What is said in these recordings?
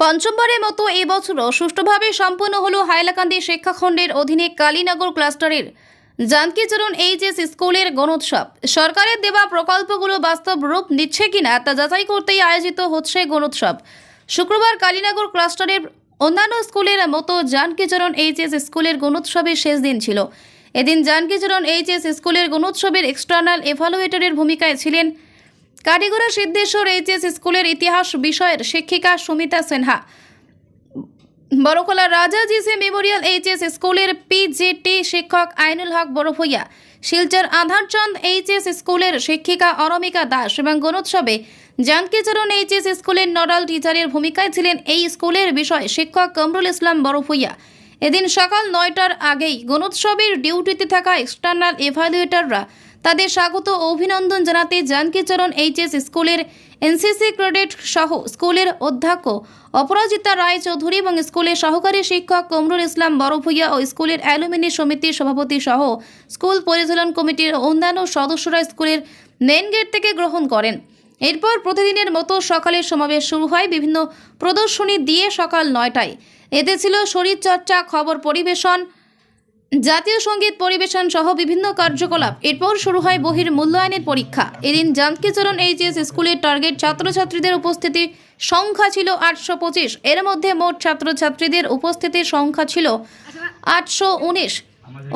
পঞ্চমবারের মতো এবছরও সুষ্ঠুভাবে সম্পন্ন হলো হাইলাকান্দি শিক্ষাখণ্ডের অধীনে কালীনগর ক্লাস্টারের জানকীচরণ এইচএস স্কুলের গণোৎসব। সরকারের দেওয়া প্রকল্পগুলো বাস্তব রূপ নিচ্ছে কিনা তা যাচাই করতেই আয়োজিত হচ্ছে গণোৎসব। শুক্রবার কালীনগর ক্লাস্টারের অন্যান্য স্কুলের মতো জানকীচরণ এইচএস স্কুলের গণোৎসবের শেষ দিন ছিল। এদিন জানকীচরণ এইচএস স্কুলের গণোৎসবের এক্সটার্নাল এভালুয়েটরের ভূমিকায় ছিলেন কাটিগড়া সিদ্ধেশ্বর এইচএস স্কুলের ইতিহাস বিষয়ের শিক্ষিকা Sumita Sinha. Borkhola Raja GC memorial HS স্কুলের পিজিটি শিক্ষক আইনুল হক বড়ভূইয়া, শিলচর আধারচন্দ এইচএস স্কুলের শিক্ষিকা অরমিকা দাস এবং গণোৎসবে জানকীচরণ এইচএস স্কুলের নডাল টিচারের ভূমিকায় ছিলেন এই স্কুলের বিষয় শিক্ষক কমরুল ইসলাম বড়ভূইয়া। এদিন সকাল নয়টার আগেই গণোৎসবের ডিউটিতে থাকা এক্সটার্নাল এভালুয়েটররা তাদের স্বাগত ও অভিনন্দন জানাতে জানকীচরণ এইচএস স্কুলের এনসিসি ক্রেডিট সহ স্কুলের অধ্যক্ষ অপরাজিতা রায় চৌধুরী এবং স্কুলের সহকারী শিক্ষক কমরুল ইসলাম বড়ভূইয়া ও স্কুলের অ্যালুমিনি সমিতির সভাপতি সহ স্কুল পরিচালন কমিটির অন্যান্য সদস্যরা স্কুলের মেন গেট থেকে গ্রহণ করেন। এরপর প্রতিদিনের মতো সকালের সমাবেশ শুরু হয় বিভিন্ন প্রদর্শনী দিয়ে সকাল নয়টায়। এতে ছিল শরীরচর্চা, খবর পরিবেশন জাতীয় সংগীত পরিবেশন সহ বিভিন্ন কার্যকলাপ। এরপর শুরু হয় বহির মূল্যায়নের পরীক্ষা। এদিন জানকীচরণ এইচএস স্কুলের টার্গেট ছাত্রছাত্রীদের উপস্থিতি সংখ্যা ছিল আটশো পঁচিশ। এর মধ্যে মোট ছাত্রছাত্রীদের উপস্থিতির সংখ্যা ছিল আটশো উনিশ।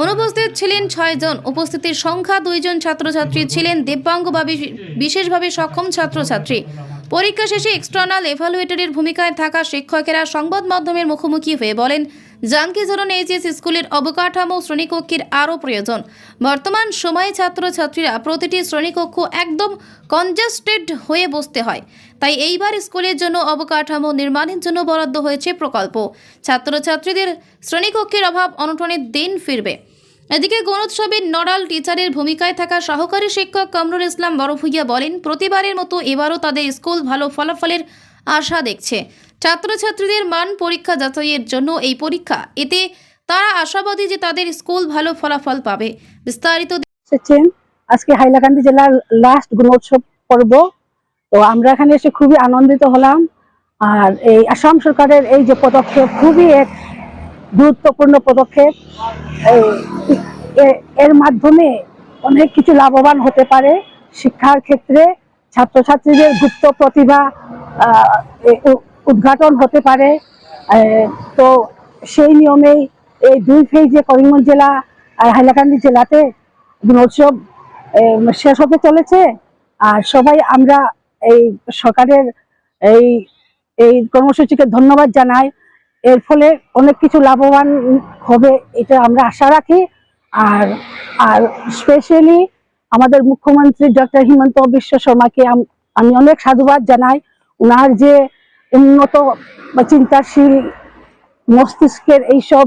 অনুপস্থিত ছিলেন ছয়জন উপস্থিতির সংখ্যা দুইজন ছাত্রছাত্রী ছিলেন। দিব্যাঙ্গভাবে বিশেষভাবে সক্ষম ছাত্রছাত্রী। পরীক্ষা শেষে এক্সটার্নাল এভালুয়েটরের ভূমিকায় থাকা শিক্ষকেরা সংবাদ মাধ্যমের মুখোমুখি হয়ে বলেন জানকীচরণ এইচএস স্কুলের অবকাঠামো শ্রেণীকক্ষের আরও প্রয়োজন। বর্তমান সময়ে ছাত্রছাত্রীরা প্রতিটি শ্রেণীকক্ষ একদম কনজেস্টেড হয়ে বসতে হয়। তাই এইবার স্কুলের জন্য অবকাঠামো নির্মাণের জন্য বরাদ্দ হয়েছে প্রকল্প। ছাত্রছাত্রীদের শ্রেণীকক্ষের অভাব অনটনের দিন ফিরবে। এদিকে গণোৎসবের নডাল টিচারের ভূমিকায় থাকা সহকারী শিক্ষক কামরুল ইসলাম বড়ভূইয়া বলেন, প্রতিবারের মতো এবারও তাদের স্কুল ভালো ফলাফলের আশা দেখছে। ছাত্রছাত্রীদের মান পরীক্ষা যাচাইয়ের জন্য এই পরীক্ষা। এতে তারা আশাবাদী যে তাদের স্কুল ভালো ফলাফল পাবে। বিস্তারিত আজকে হাইলাকান্দি জেলার লাস্ট গুণোৎসব পর্ব। তো আমরা এখানে এসে খুবই আনন্দিত হলাম। আর এই আসাম সরকারের এই যে পদক্ষেপ খুবই এক গুরুত্বপূর্ণ পদক্ষেপ। এর মাধ্যমে অনেক কিছু লাভবান হতে পারে। শিক্ষার ক্ষেত্রে ছাত্রছাত্রীদের গুপ্ত প্রতিভা উদ্ঘাটন হতে পারে। তো সেই নিয়মেই এই দুই ফেজে করিমগঞ্জ জেলা, আর হাইলাকান্দি জেলাতে গুণোৎসব শেষ হতে চলেছে। আর সবাই আমরা এই সরকারের এই এই কর্মসূচিকে ধন্যবাদ জানাই। এর ফলে অনেক কিছু লাভবান হবে, এটা আমরা আশা রাখি। আর আর স্পেশালি আমাদের মুখ্যমন্ত্রী ডক্টর হিমন্ত বিশ্ব শর্মাকে আমি অনেক সাধুবাদ জানাই। ওনার যে উন্নত চিন্তাশীল মস্তিষ্কের এইসব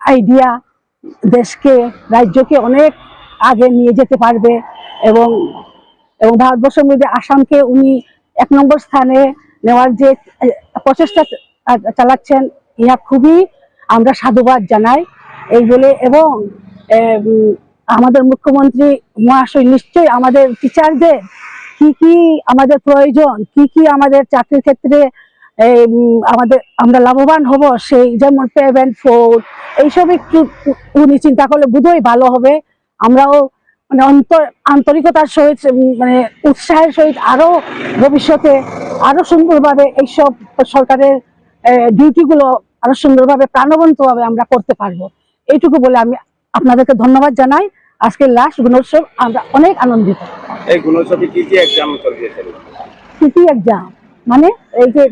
আইডিয়া দেশকে, রাজ্যকে অনেক আগে নিয়ে যেতে পারবে এবং এবং ভারতবর্ষের মধ্যে আসামকে উনি এক নম্বর স্থানে নেওয়ার যে, প্রচেষ্টা চালাচ্ছেন ইহা খুবই আমরা সাধুবাদ জানাই এই বলে এবং আমাদের মুখ্যমন্ত্রী মহাশয় নিশ্চয়ই আমাদের টিচারদের কি কি আমাদের প্রয়োজন, কি কি আমাদের চাকরির ক্ষেত্রে আমাদের, আমরা লাভবান হব, সেই যেমন পেমেন্ট ফোর্ড এইসব একটু উনি চিন্তা করলে বোধহয় ভালো হবে। আমরাও মানে অন্তর, আন্তরিকতার সহিত মানে উৎসাহের সহিত আরও ভবিষ্যতে আরও সুন্দরভাবে এইসব সরকারের ডিউটিগুলো আরও সুন্দরভাবে প্রাণবন্তভাবে আমরা করতে পারব। এইটুকু বলে আমি আপনাদেরকে ধন্যবাদ জানাই। আজকে লাস্ট গুণোৎসব আমরা অনেক আনন্দিত। এই গুণোৎসবে কি কি এক্সাম চলছে? কি কি এক্সাম মানে এই যে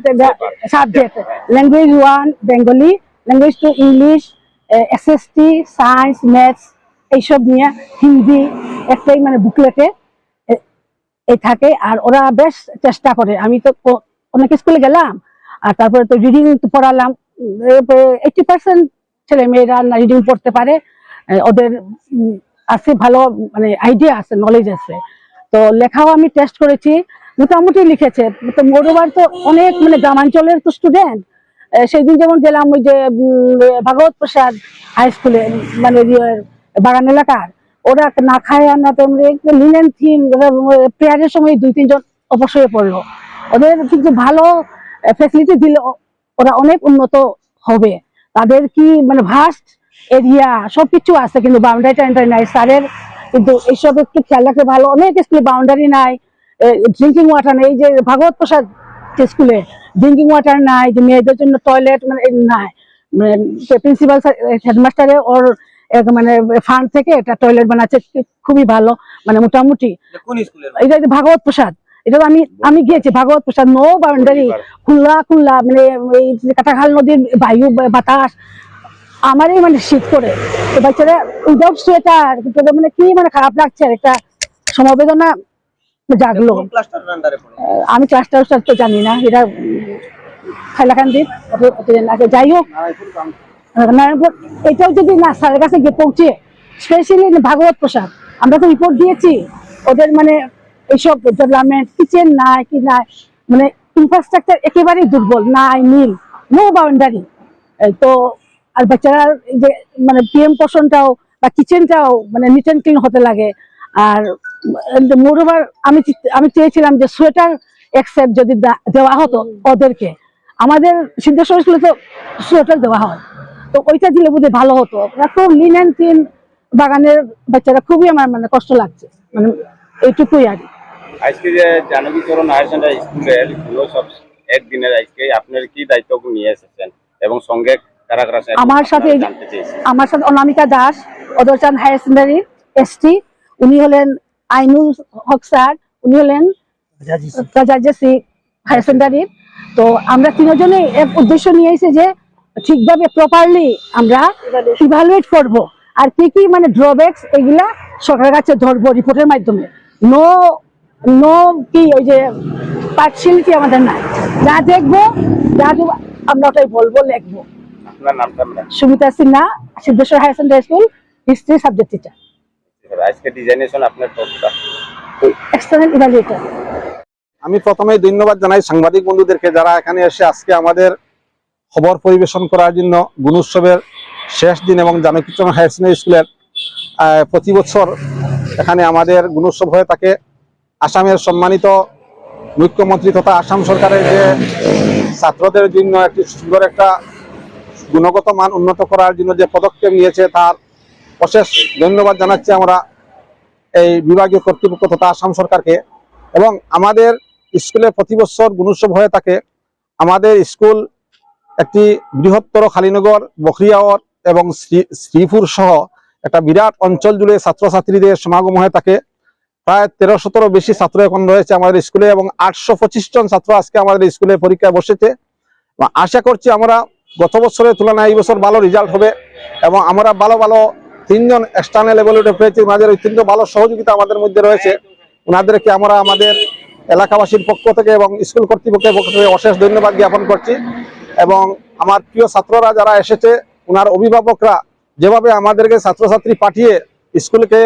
subject language one Bengali language two English SST science maths এইসব নিয়ে হিন্দি একটাই মানে বুকলেটে এই থাকে। আর ওরা বেশ চেষ্টা করে। আমি তো অনেক স্কুলে গেলাম। আর তারপরে তো রিডিং পড়ালাম। এইটি পার্সেন্ট ছেলে মেয়েরা রিডিং পড়তে পারে। ওদের আছে ভালো মানে আইডিয়া আছে নলেজ আছে। তো লেখাও আমি টেস্ট করেছি। মোটামুটি লিখেছে। তো মোরোবার তো অনেক মানে গ্রামাঞ্চলের তো স্টুডেন্ট সেই দিন যেমন গেলাম ওই যে ভাগবত প্রসাদ হাই স্কুলে মানে ইয়ে, বাগান এলাকার। ওরা না খায় আর না তেমনি লিনেন থিম প্রেয়ারের সময় দুই তিনজন অবশ্যই পড়ল। ওদের কিন্তু ভালো ফেসিলিটি দিল ওরা অনেক উন্নত হবে। তাদের কি মানে ভাস্ট এরিয়া সবকিছু আছে কিন্তু বাউন্ডারি টাউন্ডারি নাই। স্যারের কিন্তু এইসব একটু খেয়াল রাখতে ভালো। অনেক স্কুলে বাউন্ডারি নাই। ড্রিঙ্কিং ওয়াটার নেই। এই যে ভাগবত প্রসাদ স্কুলে ড্রিঙ্কিং ওয়াটার নাই যে মেয়েদের জন্য টয়লেট মানে নাই। প্রিন্সিপাল হেডমাস্টারে ওর মানে ফান্ড থেকে একটা টয়লেট বানাচ্ছে। খুবই ভালো। মানে মোটামুটি। এটা ভাগবত প্রসাদ। এটা আমি আমি গিয়েছি ভাগবত প্রসাদ নো বাউন্ডারি খোলা খোলা মানে এই কাটাখাল নদীর বায়ু বাতাস আমারই মানে শীত করে। তো বাচ্চারা উইদাউট সোয়েটার মানে কি মানে খারাপ লাগছে আর একটা সমবেদনা জাগলো। কোন ক্লাসটার আমি ক্লাসটা তো জানি না এটা হাইলাকান্দির যাই হোক নারায়ণপুর নারায়ণপুর এটাও যদি না স্যারের কাছে গিয়ে পৌঁছে স্পেশালি ভাগবত প্রসাদ আমরা তো রিপোর্ট দিয়েছি ওদের মানে এইসব ডেভেলপমেন্ট কিচেন নাই, কি নাই মানে ইনফ্রাস্ট্রাকচার একেবারেই দুর্বল, নাই, নীল নো বাউন্ডারি তো আর বাচ্চারা যে মানে পিএম পোষণটাও বা কিচেনটাও মানে নিট অ্যান্ড ক্লিন হতে লাগে। আর মোরওভার আমি আমি চেয়েছিলাম যে সোয়েটার অ্যাকসেপ্ট যদি দেওয়া হতো ওদেরকে। আমাদের সিদ্ধেশ্বর স্কুলে তো সোয়েটার দেওয়া হয়। তো ওইটা দিলে বোধহয় ভালো হতো। এত লিন অ্যান্ড ক্লিন বাগানের বাচ্চারা খুবই আমার মানে কষ্ট লাগছে। মানে এইটুকুই আর। কি। আজকে যে জানকীচরণ হায়ার সেকেন্ডারি স্কুলের একদিনের আজকে আপনার কি দায়িত্ব নিয়ে এসেছেন? এবং সঙ্গে কারা কারা আমার সাথে আমার সাথে Anamika Das Adharchand higher secondary ST উনি হলেন আইনুল হক স্যার উনি হলেন হায়ার সেকেন্ডারি। তো আমরা তিনজনেই এক উদ্দেশ্য নিয়ে এসে যে ঠিকভাবে প্রপারলি আমরা ইভালুয়েট করব। আর কি কি মানে ড্রব্যাকস এগুলা সরকারের কাছে ধরবো রিপোর্টের মাধ্যমে। নো নো কি ওই যে পার্সিয়ালিটি আমাদের নাই। যা দেখব যা দেখব আমরা ওটাই বলব লিখব। আপনার নামটা আমরা Sumita Sinha Siddheshwar higher secondary school history subject teacher আজকে ডিজাইনেশন আপনার এক্সটার্নাল ইভালুয়েটর আমি প্রথমেই ধন্যবাদ জানাই সাংবাদিক বন্ধুদেরকে যারা এখানে এসে আজকে আমাদের খবর পরিবেশন করার জন্য গুণোৎসবের শেষ দিন এবং জানকীচরণ হায়ার সেকেন্ডারি স্কুলের আহ, প্রতি বছর এখানে আমাদের গুণোৎসব হয়ে থাকে। আসামের সম্মানিত মুখ্যমন্ত্রী তথা আসাম সরকারের যে ছাত্রদের জন্য একটি সুন্দর একটা গুণগত মান উন্নত করার জন্য যে পদক্ষেপ নিয়েছে, তার অশেষ ধন্যবাদ জানাচ্ছি আমরা এই বিভাগীয় কর্তৃপক্ষ তথা আসাম সরকারকে। এবং আমাদের স্কুলে প্রতি বছর গুণোৎসব হয়ে থাকে। আমাদের স্কুল একটি বৃহত্তর খালিনগর বখরিয়াওর এবং শ্রী- শ্রীপুর সহ একটা বিরাট অঞ্চল জুড়ে ছাত্রছাত্রীদের সমাগম হয়ে থাকে প্রায় তেরো সতেরো বেশি ছাত্র এখন রয়েছে আমাদের স্কুলে এবং আটশো পঁচিশ জন ছাত্র আজকে আমাদের স্কুলে পরীক্ষায় বসেছে। আশা করছি আমরা গত বছরের তুলনায় এই বছর ভালো রেজাল্ট হবে এবং আমরা ভালো ভালো তিনজন এক্সটার্নাল লেভেলে পেয়েছি, ওনাদের অত্যন্ত ভালো সহযোগিতা আমাদের মধ্যে রয়েছে। ওনাদেরকে আমরা আমাদের এলাকাবাসীর পক্ষ থেকে এবং স্কুল কর্তৃপক্ষের পক্ষ থেকে অশেষ ধন্যবাদ জ্ঞাপন করছি। এবং আমার প্রিয় ছাত্ররা যারা এসেছে, ওনার অভিভাবকরা যেভাবে আমাদেরকে ছাত্রছাত্রী পাঠিয়ে স্কুলকে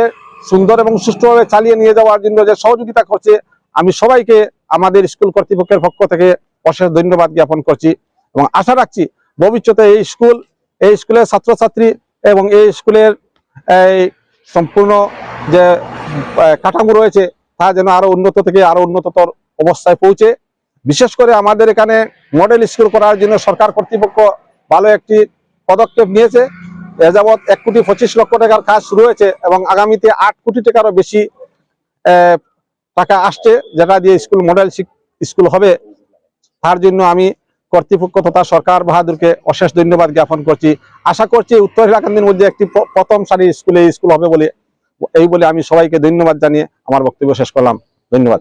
সুন্দর এবং সুষ্ঠুভাবে চালিয়ে নিয়ে যাওয়ার জন্য যে সহযোগিতা করছে, আমি সবাইকে আমাদের স্কুল কর্তৃপক্ষের পক্ষ থেকে অশেষ ধন্যবাদ জ্ঞাপন করছি এবং আশা রাখছি ভবিষ্যতে এই স্কুল, এই স্কুলের ছাত্রছাত্রী এবং এই স্কুলের এই সম্পূর্ণ যে কাঠামো রয়েছে তা যেন আরও উন্নত থেকে আরও উন্নততর অবস্থায় পৌঁছে। বিশেষ করে আমাদের এখানে মডেল স্কুল করার জন্য সরকার কর্তৃপক্ষ ভালো একটি পদক্ষেপ নিয়েছে। এ এক কোটি পঁচিশ লক্ষ টাকার কাজ শুরু হয়েছে এবং আগামীতে আট কোটি টাকারও বেশি টাকা আসছে, যেটা দিয়ে স্কুল মডেল স্কুল হবে। তার জন্য আমি কর্তৃপক্ষ তথা সরকার বাহাদুরকে অশেষ ধন্যবাদ জ্ঞাপন করছি। আশা করছি উত্তর হিলাকান্দির মধ্যে একটি প্রথম সারি স্কুলে স্কুল হবে বলে, এই বলে আমি সবাইকে ধন্যবাদ জানিয়ে আমার বক্তব্য শেষ করলাম। ধন্যবাদ।